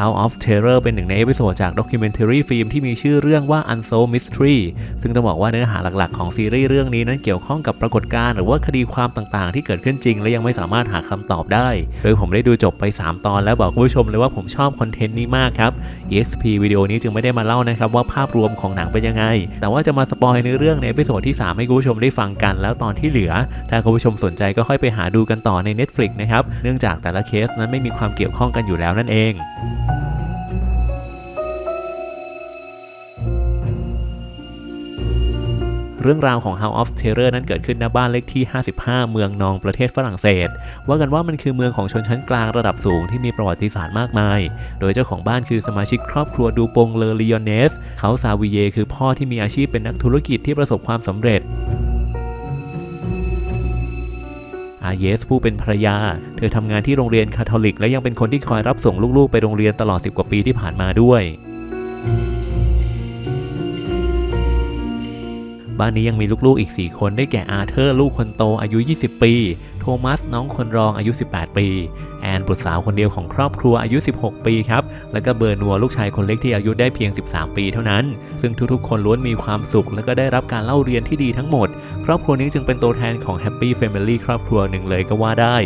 House of Terror เป็นหนึ่งในเอพิโซดจากด็อกิเมน a r y ฟิล์มที่มีชื่อเรื่องว่า Unsolved Mystery ซึ่งต้องบอกว่าเนื้อหาหลักๆ ของซีรีส์เรื่องนี้นั้นเกี่ยวข้องกับปรากฏการณ์หรือว่าคดีความต่างๆ ที่เกิดขึ้นจริง และยังไม่สามารถหาคำตอบได้ โดยผมได้ดูจบไป 3 ตอนแล้วบอกคุณผู้ชมเลยว่าผมชอบคอนเทนต์นี้มากครับ EXP วิดีโอนี้จึงไม่ได้มาเล่านะครับว่าภาพรวมของหนังเป็นยังไง แต่ว่าจะมาสปอยในเรื่องในเอพิโซดที่ 3 ให้คุณผู้ชมได้ฟังกัน แล้วตอนที่เหลือ ถ้าคุณผู้ชมสนใจก็ค่อยไปหาดูกันต่อใน Netflix นะครับ เนื่องจากแต่ละเคสนั้นไม่มีความเกี่ยวข้องกันอยู่แล้วนั่นเอง เรื่องราวของ House of Terror นั้นเกิดขึ้นณบ้านเลขที่ 55 เมืองนองประเทศฝรั่งเศส ว่ากันว่ามันคือเมืองของชนชั้นกลางระดับสูงที่มีประวัติศาสตร์มากมาย โดยเจ้าของบ้านคือสมาชิกครอบครัวดูปงเลอลิออนเนส เขาซาวิเยคือพ่อที่มีอาชีพเป็นนักธุรกิจที่ประสบความสำเร็จอาเยสผู้เป็นภรรยา เธอทำงานที่โรงเรียนคาทอลิก และยังเป็นคนที่คอยรับส่งลูกๆ ไปโรงเรียนตลอด 10 กว่าปีที่ผ่านมาด้วย บ้านนี้ยังมีลูกๆอีก 4 คนได้แก่อาเธอร์ลูกคนโตอายุ 20 ปี โทมัสน้องคนรองอายุ 18 ปี แอนบุตรสาวคนเดียวของครอบครัวอายุ 16 ปีครับ แล้วก็เบอร์นัวลูกชายคนเล็กที่อายุได้เพียง 13 ปีเท่านั้น ซึ่งทุกๆ คนล้วนมีความสุข และก็ได้รับการเล่าเรียนที่ดีทั้งหมด ครอบครัวนี้จึงเป็นตัวแทนของ Happy Family ครอบครัวหนึ่งเลยก็ว่าได้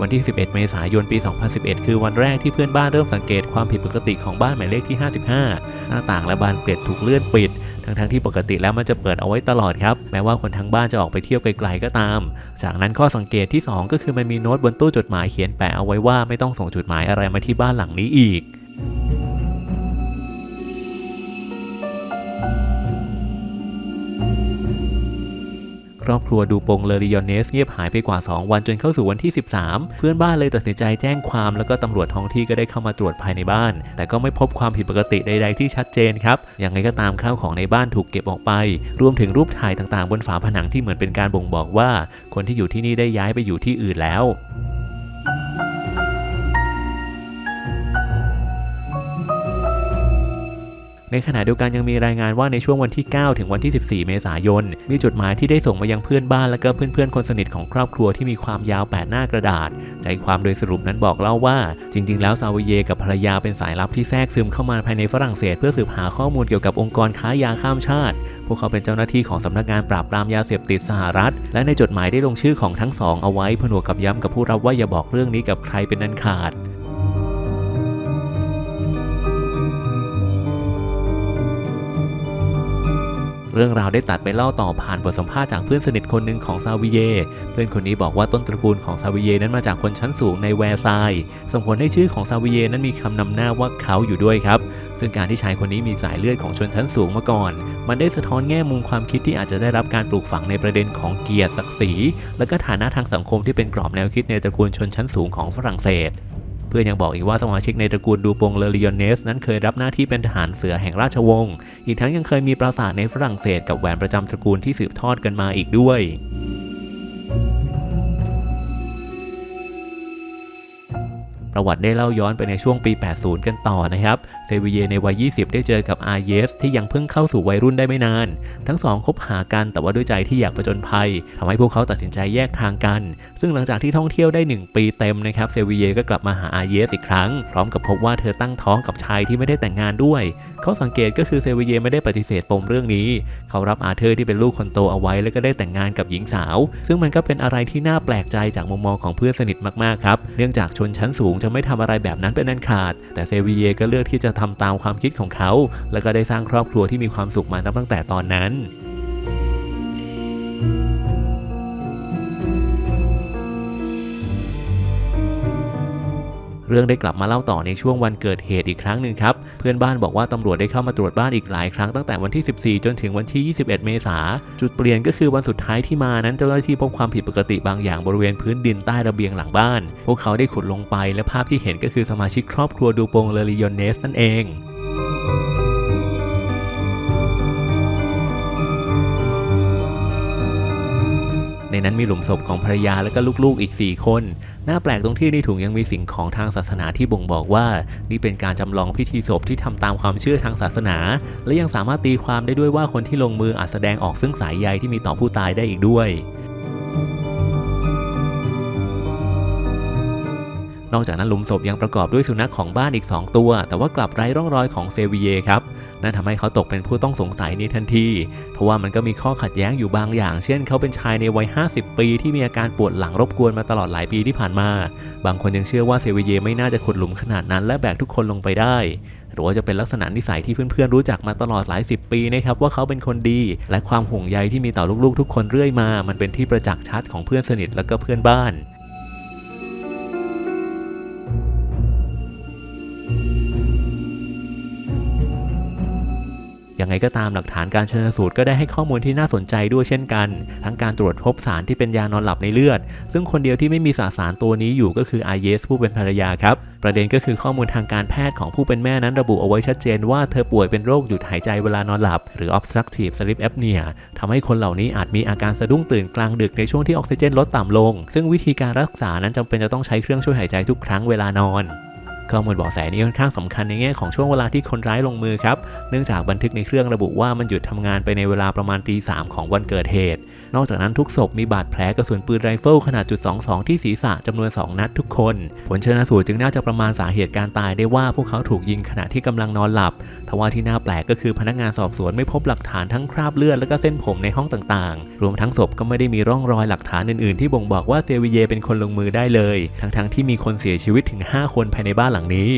วันที่ 11 เมษายน ปี 2011 คือวันแรกที่เพื่อนบ้านเริ่มสังเกตความผิดปกติของบ้านหมายเลขที่ 55 หน้าต่างและบานเกล็ดถูกเลื่อนปิด ทั้งๆที่ปกติแล้วมันจะเปิดเอาไว้ตลอดครับ แม้ว่าคนทั้งบ้านจะออกไปเที่ยวไกลๆก็ตาม จากนั้นข้อสังเกตที่ 2 ก็คือมันมีโน้ตบนตู้จดหมายเขียนแปะเอาไว้ว่าไม่ต้องส่งจดหมายอะไรมาที่บ้านหลังนี้อีก ครอบครัวดูปงเลอริยอนเนสเงียบหายไปกว่า 2 วันจนเข้าสู่วันที่ 13 เพื่อนบ้านเลยตัดสินใจแจ้งความแล้วก็ตำรวจท้องที่ก็ได้เข้ามาตรวจภายในบ้าน แต่ก็ไม่พบความผิดปกติใด ๆ ที่ชัดเจนครับอย่างไรก็ตามข้าวของในบ้านถูกเก็บออกไป รวมถึงรูปถ่ายต่างๆ บนฝาผนังที่เหมือนเป็นการบ่งบอกว่า คนที่อยู่ที่นี่ได้ย้ายไปอยู่ที่อื่นแล้ว ในขณะเดียวกันยังมีรายงานว่าในช่วงวันที่ 9 ถึงวันที่ 14 เมษายน มีจดหมายที่ได้ส่งมายังเพื่อนบ้านและก็เพื่อนๆคนสนิทของครอบครัวที่มีความยาว 8 หน้ากระดาษ ใจความโดยสรุปนั้นบอกเล่าว่า จริง ๆ แล้วซาวิเยกับภรรยาเป็นสายลับที่แทรกซึมเข้ามาภายในฝรั่งเศส เพื่อสืบหาข้อมูลเกี่ยวกับองค์กรค้ายาข้ามชาติ พวกเขาเป็นเจ้าหน้าที่ของสำนักงานปราบปรามยาเสพติดสหรัฐ และในจดหมายได้ลงชื่อของทั้งสองเอาไว้ผนวกกับย้ำกับผู้รับว่าอย่าบอกเรื่องนี้กับใครเป็นนันขาด เรื่องราวได้ตัดไปเล่าต่อผ่านบทสัมภาษณ์จากเพื่อนสนิทคนหนึ่งของซาวิเย เพื่อนคนนี้บอกว่าต้นตระกูลของซาวิเยนั้นมาจากคนชั้นสูงในแวร์ซายส่งผลให้ชื่อของซาวิเยนั้นมีคำนำหน้าว่าเขาอยู่ด้วยครับ ซึ่งการที่ชายคนนี้มีสายเลือดของชนชั้นสูงมาก่อน มันได้สะท้อนแง่มุมความคิดที่อาจจะได้รับการปลูกฝังในประเด็นของเกียรติศักดิ์ศรีและก็ฐานะทางสังคมที่เป็นกรอบแนวคิดในตระกูลชนชั้นสูงของฝรั่งเศส เพื่อนยังบอกอีกว่าสมาชิกในตระกูลดูปงเลอริออนเนสนั้นเคยรับหน้าที่เป็นทหารเสือแห่งราชวงศ์ อีกทั้งยังเคยมีปราสาทในฝรั่งเศสกับแหวนประจำตระกูลที่สืบทอดกันมาอีกด้วย ประวัติได้เล่าย้อนไปในช่วงปี 80 กันต่อนะครับ เซวิเยในวัย 20 ได้เจอกับอาเยสที่ยังเพิ่งเข้าสู่วัยรุ่นได้ไม่นาน ทั้งสองคบหากันแต่ว่าด้วยใจที่อยากประจนภัยทำให้พวกเขาตัดสินใจแยกทางกัน ซึ่งหลังจากที่ท่องเที่ยวได้ 1 ปีเต็มนะครับ เซวิเยก็กลับมาหาอาเยสอีกครั้ง พร้อมกับพบว่าเธอตั้งท้องกับชายที่ไม่ได้แต่งงานด้วย เขาสังเกตก็คือเซวิเยไม่ได้ปฏิเสธปมเรื่องนี้ เขารับอาเธอร์ที่เป็นลูกคนโตเอาไว้ แล้วก็ได้แต่งงานกับหญิงสาว ซึ่งมันก็เป็นอะไรที่น่าแปลกใจจากมุมมองของเพื่อนสนิทมากๆครับ เนื่องจากชนชั้นสูงจะไม่ทำอะไรแบบนั้นเป็นอันขาด แต่เซวีเยก็เลือกที่จะทำตามความคิดของเขา แล้วก็ได้สร้างครอบครัวที่มีความสุขมานับตั้งแต่ตอนนั้น เรื่องได้กลับมาเล่าต่อในช่วงวันเกิดเหตุอีกครั้งหนึ่งครับ เพื่อนบ้านบอกว่าตำรวจได้เข้ามาตรวจบ้านอีกหลายครั้งตั้งแต่วันที่ 14 จนถึงวันที่ 21 เมษาจุดเปลี่ยนก็คือวันสุดท้ายที่มานั้นเจ้าหน้าที่พบความผิดปกติบางอย่างบริเวณพื้นดินใต้ระเบียงหลังบ้าน พวกเขาได้ขุดลงไปและภาพที่เห็นก็คือสมาชิกครอบครัวดูปงเลริยอนเนสนั่นเองในนั้นมีหลุมศพของภรรยาและก็ลูกๆอีก 4 คน น่าแปลกตรงที่ในถุงยังมีสิ่งของทางศาสนาที่บ่งบอกว่า นี่เป็นการจำลองพิธีศพที่ทำตามความเชื่อทางศาสนา และยังสามารถตีความได้ด้วยว่าคนที่ลงมืออาจแสดงออกซึ่งสายใยที่มีต่อผู้ตายได้อีกด้วยนอกจากนั้นหลุมศพยังประกอบด้วยสุนัขของบ้านอีก 2 ตัว แต่ว่ากลับไร้ร่องรอยของเซวิเยครับ นั่นทำให้เขาตกเป็นผู้ต้องสงสัยในทันทีเพราะว่ามันก็มีข้อขัดแย้งอยู่บางอย่าง เช่น เขาเป็นชายในวัย 50 ปี ที่มีอาการปวดหลังรบกวนมาตลอดหลายปีที่ผ่านมา บางคนยังเชื่อว่าเซเวเยไม่น่าจะขุดหลุมขนาดนั้น และแบกทุกคนลงไปได้ หรือว่าจะเป็นลักษณะนิสัยที่เพื่อนๆรู้จักมาตลอดหลายสิบปีนะครับว่าเขาเป็นคนดี และความห่วงใยที่มีต่อลูกๆ ทุกคนเรื่อยมา มันเป็นที่ประจักษ์ชัดของเพื่อนสนิทและก็เพื่อนบ้าน ยังไงก็ตามหลักฐานการชนสูตรก็ได้ให้ข้อมูลที่น่าสนใจด้วยเช่นกัน ทั้งการตรวจพบสารที่เป็นยานอนหลับในเลือด ซึ่งคนเดียวที่ไม่มีสสารตัวนี้อยู่ก็คืออาเยสผู้เป็นภรรยาครับ ประเด็นก็คือข้อมูลทางการแพทย์ของผู้เป็นแม่นั้นระบุเอาไว้ชัดเจนว่าเธอป่วยเป็นโรคหยุดหายใจเวลานอนหลับ หรือ obstructive sleep apnea ทำให้คนเหล่านี้อาจมีอาการสะดุ้งตื่นกลางดึกในช่วงที่ออกซิเจนลดต่ำลง ซึ่งวิธีการรักษานั้นจำเป็นจะต้องใช้เครื่องช่วยหายใจทุกครั้งเวลานอน ข้อมูลเบาะแสนี้ค่อนข้างสำคัญในแง่ของช่วงเวลาที่คนร้ายลงมือครับ เนื่องจากบันทึกในเครื่องระบุว่ามันหยุดทำงานไปในเวลาประมาณตีสามของวันเกิดเหตุ นอกจากนั้นทุกศพมีบาดแผลกระสุนปืนไรเฟิลขนาดจุด22 ที่ศีรษะจำนวน 2 นัดทุกคน ผลชนสูตรจึงน่าจะประมาณสาเหตุการตายได้ว่าพวกเขาถูกยิงขณะที่กำลังนอนหลับ ทว่าที่น่าแปลกก็คือพนักงานสอบสวนไม่พบหลักฐานทั้งคราบเลือดและก็เส้นผมในห้องต่างๆ รวมทั้งศพก็ไม่ได้มีร่องรอยหลักฐานอื่นๆ ที่บ่งบอกว่าเซวิเยเป็นคนลงมือได้เลย ทั้งๆที่มีคนเสียชีวิตถึง 5 คนภายในบ้านหลังนี้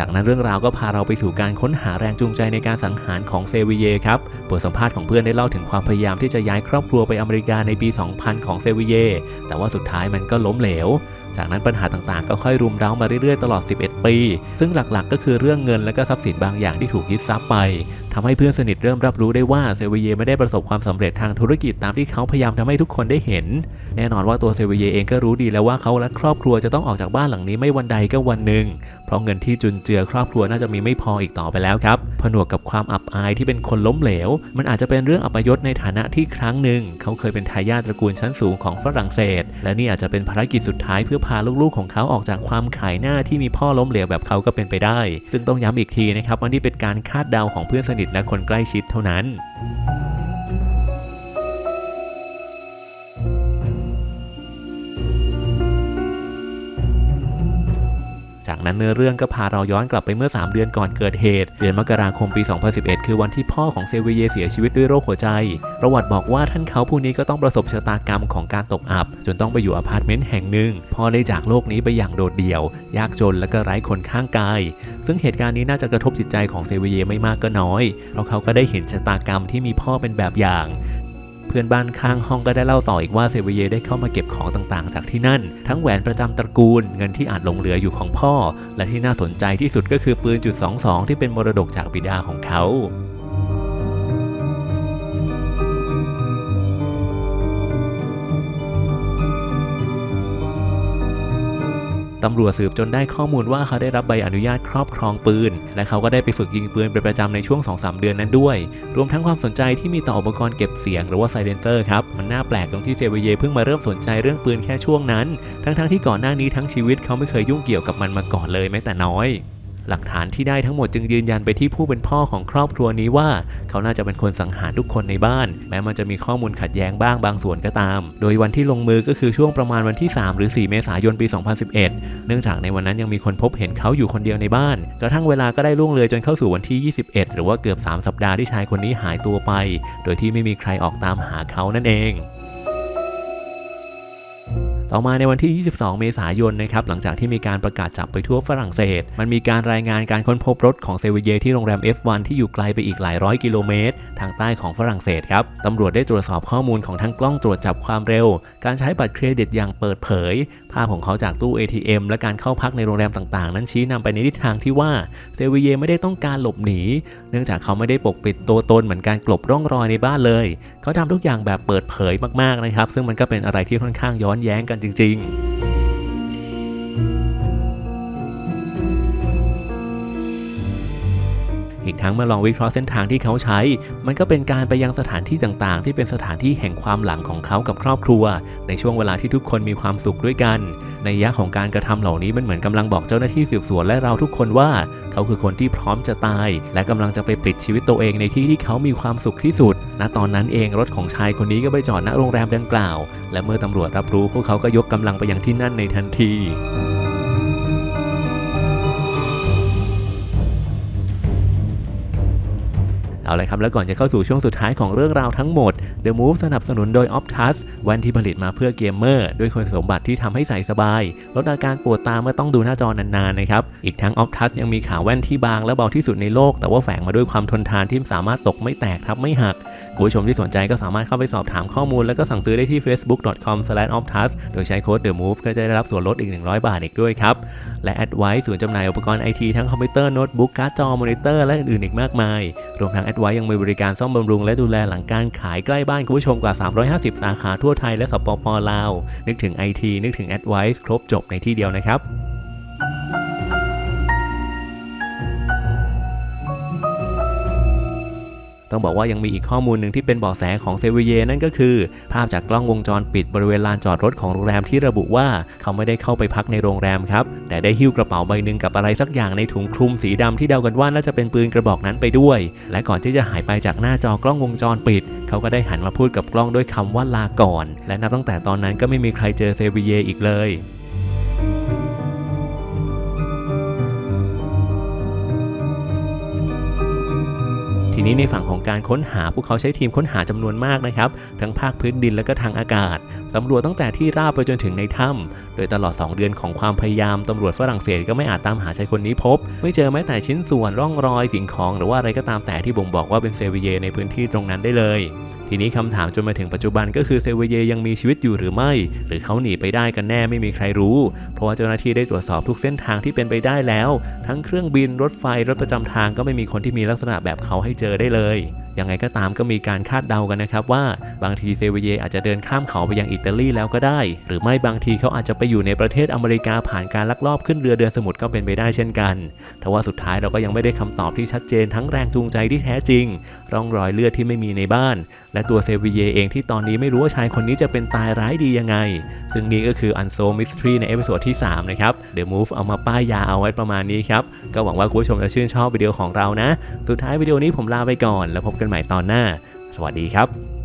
จากนั้นเรื่องราวก็พาเราไปสู่การค้นหาแรงจูงใจในการสังหารของเซวิเยครับ บทสัมภาษณ์ของเพื่อนได้เล่าถึงความพยายามที่จะย้ายครอบครัวไปอเมริกาในปี 2000 ของเซวิเย แต่ว่าสุดท้ายมันก็ล้มเหลว จากนั้นปัญหาต่างๆ ก็ค่อยรุมเร้ามาเรื่อยๆ ตลอด 11 ปี ซึ่งหลักๆ ก็คือเรื่องเงินและก็ทรัพย์สินบางอย่างที่ถูกยึดทรัพย์ไป ทำให้เพื่อนสนิทเริ่มรับรู้ได้ว่าเซเวเยไม่ได้ประสบความสำเร็จทางธุรกิจตามที่เขาพยายามทำให้ทุกคนได้เห็น แน่นอนว่าตัวเซเวเยเองก็รู้ดีแล้วว่าเขาและครอบครัวจะต้องออกจากบ้านหลังนี้ไม่วันใดก็วันหนึ่ง เพราะเงินที่จุนเจือครอบครัวน่าจะมีไม่พออีกต่อไปแล้วครับผนวกกับความอับอายที่เป็นคนล้มเหลว มันอาจจะเป็นเรื่องอัปยศในฐานะที่ครั้งหนึ่ง เขาเคยเป็นทายาทตระกูลชั้นสูงของฝรั่งเศส และนี่อาจจะเป็นภารกิจสุดท้ายเพื่อพาลูกๆของเขาออกจากความขายหน้าที่มีพ่อล้มเหลวแบบเขาก็เป็นไปได้ ซึ่งต้องย้ำอีกทีนะครับว่านี่เป็นการคาดเดาของเพื่อนสนิทและคนใกล้ชิดเท่านั้น จากนั้นเนื้อเรื่องก็พาเราย้อนกลับไปเมื่อ 3 เดือนก่อนเกิดเหตุ เดือนมกราคมปี 2011 คือวันที่พ่อของเซเวเยเสียชีวิตด้วยโรคหัวใจ ประวัติบอกว่าท่านเขาผู้นี้ก็ต้องประสบชะตากรรมของการตกอับ จนต้องไปอยู่อพาร์ตเมนต์แห่งหนึ่ง พ่อได้จากโลกนี้ไปอย่างโดดเดี่ยว ยากจนและก็ไร้คนข้างกาย ซึ่งเหตุการณ์นี้น่าจะกระทบจิตใจของเซเวเยไม่มากก็น้อย เพราะเขาก็ได้เห็นชะตากรรมที่มีพ่อเป็นแบบอย่าง เพื่อนบ้านข้างห้องก็ได้เล่าต่ออีกว่าเซเวเยได้เข้ามาเก็บของต่างๆ จากที่นั่น ทั้งแหวนประจำตระกูล เงินที่อาจหลงเหลืออยู่ของพ่อ และที่น่าสนใจที่สุดก็คือปืนจุด22ที่เป็นมรดกจากบิดาของเขา ตำรวจสืบจนได้ข้อมูลว่าเขาได้รับใบอนุญาตครอบครองปืน และเขาก็ได้ไปฝึกยิงปืนเป็นประจำในช่วง 2-3 เดือนนั้นด้วย รวมทั้งความสนใจที่มีต่ออุปกรณ์เก็บเสียงหรือว่าไซเลนเซอร์ครับ มันน่าแปลกตรงที่เซเวเยเพิ่งมาเริ่มสนใจเรื่องปืนแค่ช่วงนั้น ทั้งๆที่ก่อนหน้านี้ทั้งชีวิตเขาไม่เคยยุ่งเกี่ยวกับมันมาก่อนเลยแม้แต่น้อย หลักฐานที่ได้ทั้งหมดจึงยืนยันไปที่ผู้เป็นพ่อของครอบครัวนี้ว่า เขาน่าจะเป็นคนสังหารทุกคนในบ้าน แม้มันจะมีข้อมูลขัดแย้งบ้างบางส่วนก็ตาม โดยวันที่ลงมือก็คือช่วงประมาณวันที่ 3 หรือ 4 เมษายนปี 2011 เนื่องจากในวันนั้นยังมีคนพบเห็นเขาอยู่คนเดียวในบ้าน กระทั่งเวลาก็ได้ล่วงเลยจนเข้าสู่วันที่ 21 หรือว่าเกือบ 3 สัปดาห์ที่ชายคนนี้หายตัวไป โดยที่ไม่มีใครออกตามหาเขานั่นเอง ต่อมาในวันที่ 22 เมษายนนะครับหลังจากที่มีการประกาศจับไปทั่วฝรั่งเศส มันมีการรายงานการค้นพบรถของเซเวเยที่โรงแรม F1 ที่อยู่ไกลไปอีกหลายร้อยกิโลเมตร ทางใต้ของฝรั่งเศสครับตำรวจได้ตรวจสอบข้อมูลของทั้งกล้องตรวจจับความเร็ว การใช้บัตรเครดิตอย่างเปิดเผย ภาพของเขาจากตู้ ATM และการเข้าพักในโรงแรมต่างๆ นั้นชี้นำไปในทิศทางที่ว่าเซเวเยไม่ได้ต้องการหลบหนี เนื่องจากเขาไม่ได้ปกปิดตัวตนเหมือนการกลบร่องรอยในบ้านเลย เขาทำทุกอย่างแบบเปิดเผยมากๆนะครับซึ่งมันก็เป็นอะไรที่ค่อนข้างย้อนแย้งกันจริง ๆ อีกทั้งเมื่อลองวิเคราะห์เส้นทางที่เขาใช้ มันก็เป็นการไปยังสถานที่ต่างๆ ที่เป็นสถานที่แห่งความหลังของเขากับครอบครัว ในช่วงเวลาที่ทุกคนมีความสุขด้วยกัน ในยะของการกระทำเหล่านี้มันเหมือนกำลังบอกเจ้าหน้าที่สืบสวนและเราทุกคนว่า เขาคือคนที่พร้อมจะตาย และกำลังจะไปปลิดชีวิตตัวเองในที่ที่เขามีความสุขที่สุด ณ ตอนนั้นเองรถของชายคนนี้ก็ไปจอดณโรงแรมดังกล่าว และเมื่อตำรวจรับรู้พวกเขาก็ยกกำลังไปยังที่นั่นในทันที เอาเลยครับ แล้วก่อนจะเข้าสู่ช่วงสุดท้ายของเรื่องราวทั้งหมด The Move สนับสนุนโดย Optus แว่นที่ผลิตมาเพื่อเกมเมอร์ ด้วยคุณสมบัติที่ทำให้ใส่สบาย ลดอาการปวดตาเมื่อต้องดูหน้าจอนานๆนะครับ อีกทั้ง Optus ยังมีขาแว่นที่บางและเบาที่สุดในโลก แต่ว่าแฝงมาด้วยความทนทานที่สามารถตกไม่แตกทับไม่หักคุณผู้ชมที่สนใจก็สามารถเข้าไปสอบถามข้อมูล แล้วก็สั่งซื้อได้ที่ facebook.com/optus โดยใช้โค้ด The Move ก็จะได้รับส่วนลดอีก 100 บาทอีกด้วยครับ และ Advice ศูนย์จำหน่ายอุปกรณ์ไอทีทั้งคอมพิวเตอร์โน้ตบุ๊กการ์ดจอมอนิเตอร์และอื่นๆอีกมากมาย รวมทั้งไว้ยังมีบริการซ่อมบำรุงและดูแลหลังการขายใกล้บ้านคุณผู้ชมกว่า 350 สาขาทั่วไทยและสปปลาว นึกถึง IT นึกถึง Advice ครบจบในที่เดียวนะครับ ต้องบอกว่ายังมีอีกข้อมูลหนึ่งที่เป็นเบาะแสของเซเวเยนั่นก็คือ ภาพจากกล้องวงจรปิดบริเวณลานจอดรถของโรงแรมที่ระบุว่าเขาไม่ได้เข้าไปพักในโรงแรมครับ แต่ได้หิ้วกระเป๋าใบหนึ่งกับอะไรสักอย่างในถุงคลุมสีดำที่เดากันว่าน่าจะเป็นปืนกระบอกนั้นไปด้วย และก่อนที่จะหายไปจากหน้าจอกล้องวงจรปิด เขาก็ได้หันมาพูดกับกล้องด้วยคำว่าลาก่อน และนับตั้งแต่ตอนนั้นก็ไม่มีใครเจอเซเวเยอีกเลย ทีนี้ในฝั่งของการค้นหาพวกเขาใช้ทีมค้นหาจำนวนมากนะครับ ทั้งภาคพื้นดินและก็ทางอากาศสำรวจตั้งแต่ที่ราบไปจนถึงในถ้ำโดยตลอด 2 เดือนของความพยายามตำรวจฝรั่งเศสก็ไม่อาจตามหาชายคนนี้พบ ไม่เจอแม้แต่ชิ้นส่วนร่องรอยสิ่งของ หรือว่าอะไรก็ตามแต่ที่บ่งบอกว่าเป็นเซเวเยในพื้นที่ตรงนั้นได้เลย ทีนี้คำถามจนมาถึงปัจจุบันก็คือเซเวเยยังมีชีวิตอยู่หรือไม่ หรือเขาหนีไปได้กันแน่ไม่มีใครรู้ เพราะว่าเจ้าหน้าที่ได้ตรวจสอบทุกเส้นทางที่เป็นไปได้แล้ว ทั้งเครื่องบินรถไฟรถประจำทางก็ไม่มีคนที่มีลักษณะแบบเขาให้เจอได้เลยยังไงก็ตามก็มีการคาดเดากันนะครับว่าบางทีเซเวเยอาจจะเดินข้ามเขาไปยังอิตาลีแล้วก็ได้ หรือไม่บางทีเขาอาจจะไปอยู่ในประเทศอเมริกาผ่านการลักลอบขึ้นเรือเดินสมุทรก็เป็นไปได้เช่นกันทว่าสุดท้ายเราก็ยังไม่ได้คำตอบที่ชัดเจนทั้งแรงจูงใจที่แท้จริง ร่องรอยเลือดที่ไม่มีในบ้านและตัวเซเวเยเองที่ตอนนี้ไม่รู้ว่าชายคนนี้จะเป็นตายร้ายดียังไง ซึ่งนี่ก็คืออันโซมิสทรีในเอพิโซดที่ 3 นะครับเดอะมูฟเอามาป้ายยาเอาไว้ประมาณนี้ครับ ก็หวังว่าคุณผู้ชมจะชื่นชอบวิดีโอของเรานะ สุดท้ายวิดีโอนี้ผมลาไปก่อน แล้วพบกันใหม่ตอนหน้า สวัสดีครับ